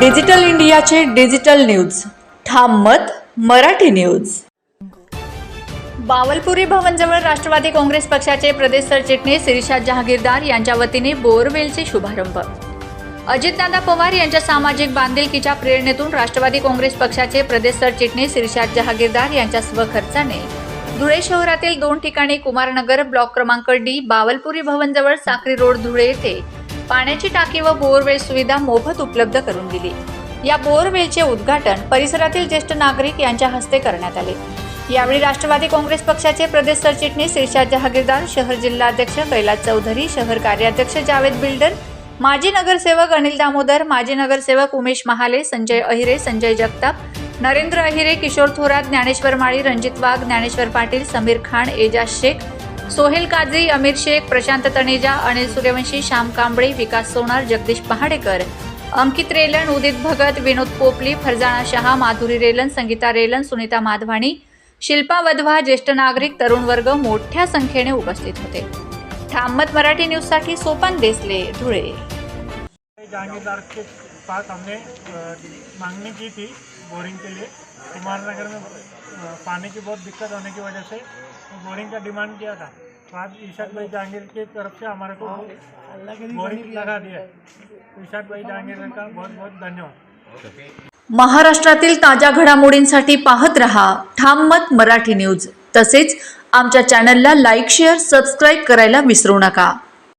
Digital इंडियाचे digital news. ठाम मत मराठी न्यूज. बावलपुरी भवनजवळ राष्ट्रवादी काँग्रेस पक्षाचे प्रदेश सरचिटणीस शिरीषा जहागीरदार यांच्या वतीने बोरवेलचे शुभारंभ. अजितदादा पवार यांच्या सामाजिक बांधिलकीच्या प्रेरणेतून राष्ट्रवादी काँग्रेस पक्षाचे प्रदेश सरचिटणीस शिरीषा जहागीरदार यांच्या स्वखर्चाने धुळे शहरातील दोन ठिकाणी कुमारनगर ब्लॉक क्रमांक डी बावलपुरी भवनजवळ साक्री रोड धुळे येथे पाण्याची टाकी व बोरवेल सुविधा मोफत उपलब्ध करून दिली. या बोरवेलचे उद्घाटन परिसरातील ज्येष्ठ नागरिक यांच्या हस्ते करण्यात आले. यावेळी राष्ट्रवादी काँग्रेस पक्षाचे प्रदेश सरचिटणीस इर्षाद जहागीरदार शहर जिल्हाध्यक्ष कैलास चौधरी शहर कार्याध्यक्ष जावेद बिल्डर माजी नगरसेवक अनिल दामोदर माजी नगरसेवक उमेश महाले संजय अहिरे संजय जगताप नरेंद्र अहिरे किशोर थोरात ज्ञानेश्वर माळी रणजित वाघ ज्ञानेश्वर पाटील समीर खान एजाज शेख सोहेल काझी अमीर शेख प्रशांत तनेजा अनिल सूर्यवंशी श्याम कांबळे विकास सोनार जगदीश पहाडेकर. अंकित रेलन उदित भगत विनोद पोपली फरजाना शहा माधुरी रेलन संगीता रेलन सुनीता माधवाणी शिल्पा वधवा ज्येष्ठ नागरिक तरुण वर्ग मोठ्या संख्येने उपस्थित होते. ठामत मराठी न्यूजसाठी सोपान देसले धुळे. जहांगीरदार के पास हमने मांगनी की थी बोरिंग के लिए. कुमारनगर में पानी की बहुत दिक्कत होने की वजह से बोरिंग का डिमांड किया था। तो आज ईशाद भाई जहांगीर की तरफ से हमारे को बोरिंग लगा दिया ईशाद भाई जहांगीर का बहुत बहुत धन्यवाद। महाराष्ट्रातील ताज्या घडामोडींसाठी पाहत रहा ठाम मत मराठी न्यूज तसेच आमच्या चॅनलला लाईक शेअर सबस्क्राईब करायला विसरू नका.